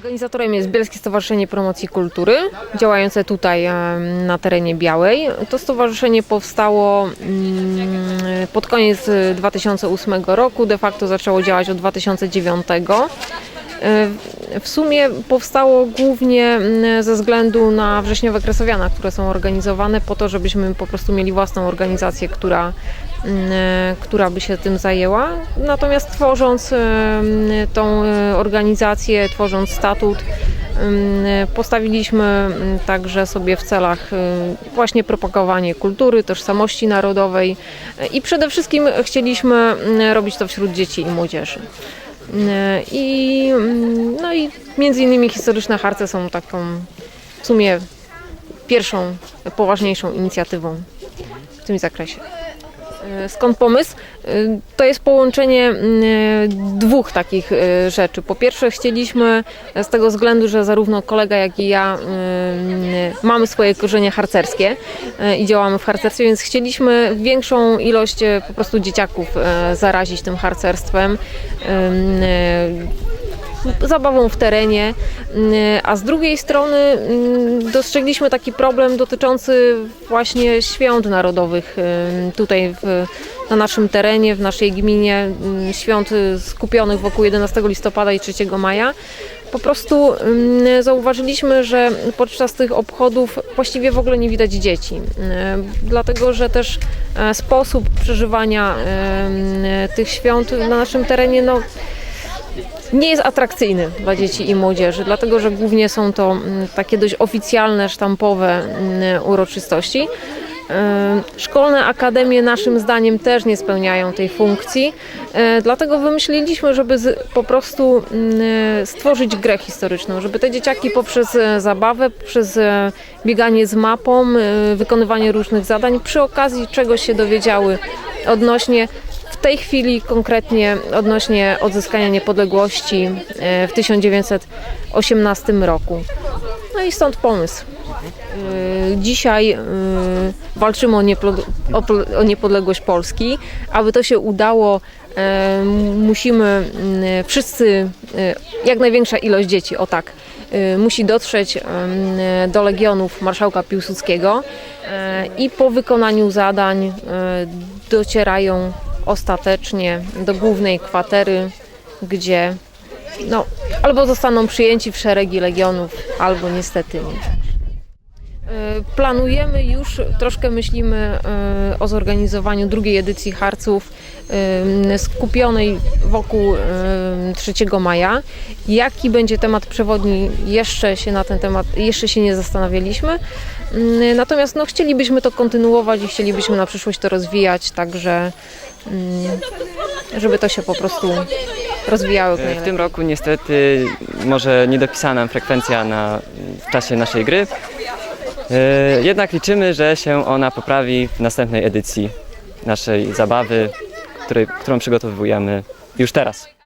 Organizatorem jest Bielskie Stowarzyszenie Promocji Kultury, działające tutaj na terenie Białej. To stowarzyszenie powstało mm, pod koniec y, 2008 roku, de facto zaczęło działać od 2009. Y, W sumie powstało głównie mm, ze względu na wrześniowe kresowiana, które są organizowane po to, żebyśmy po prostu mieli własną organizację, która, mm, która by się tym zajęła. Natomiast tworząc em, tą e, organizację, tworząc statut, postawiliśmy także sobie w celach właśnie propagowanie kultury, tożsamości narodowej i przede wszystkim chcieliśmy robić to wśród dzieci i młodzieży. E, I, mm, no i między innymi historyczne harce są taką w sumie pierwszą poważniejszą inicjatywą w tym zakresie. E, Skąd pomysł? E, To jest połączenie mm, e, dwóch takich rzeczy. Po pierwsze chcieliśmy z tego względu, że zarówno kolega jak i ja mm, mamy swoje korzenie harcerskie i działamy w harcerstwie, więc chcieliśmy większą ilość po prostu dzieciaków zarazić tym harcerstwem. Zabawą w terenie, mm, a z drugiej strony mm, dostrzegliśmy taki problem dotyczący właśnie świąt narodowych ym, tutaj w, na naszym terenie, w naszej gminie, świąt skupionych wokół 11 listopada i 3 maja. Po prostu zauważyliśmy, że podczas tych obchodów właściwie w ogóle nie widać dzieci, dlatego że też e, sposób przeżywania tych świąt na naszym terenie no, nie jest atrakcyjny dla dzieci i młodzieży, dlatego że głównie są to mm, takie dość oficjalne, sztampowe mm, uroczystości. E, Szkolne akademie naszym zdaniem też nie spełniają tej funkcji, e, dlatego wymyśliliśmy, żeby po prostu mm, stworzyć grę historyczną, żeby te dzieciaki poprzez e, zabawę, przez bieganie z mapą, wykonywanie różnych zadań, przy okazji czegoś się dowiedziały odnośnie w tej chwili konkretnie odnośnie odzyskania niepodległości e, w 1918 roku. No i stąd pomysł. E, Dzisiaj e, walczymy o, niepodległość Polski. Aby to się udało, musimy mm, wszyscy, jak największa ilość dzieci, o tak, musi dotrzeć do Legionów Marszałka Piłsudskiego i po wykonaniu zadań docierają ostatecznie do głównej kwatery, gdzie no, albo zostaną przyjęci w szeregi legionów, albo niestety nie. E, Planujemy już, troszkę myślimy e, o zorganizowaniu drugiej edycji harców e, skupionej wokół e, 3 maja. Jaki będzie temat przewodni, jeszcze się na ten temat, jeszcze się nie zastanawialiśmy. Natomiast no, chcielibyśmy to kontynuować i chcielibyśmy na przyszłość to rozwijać, także żeby to się po prostu rozwijało. W tym roku niestety może nie dopisana nam frekwencja na, w czasie naszej gry. E, Jednak liczymy, że się ona poprawi w następnej edycji naszej zabawy, której, którą przygotowujemy już teraz.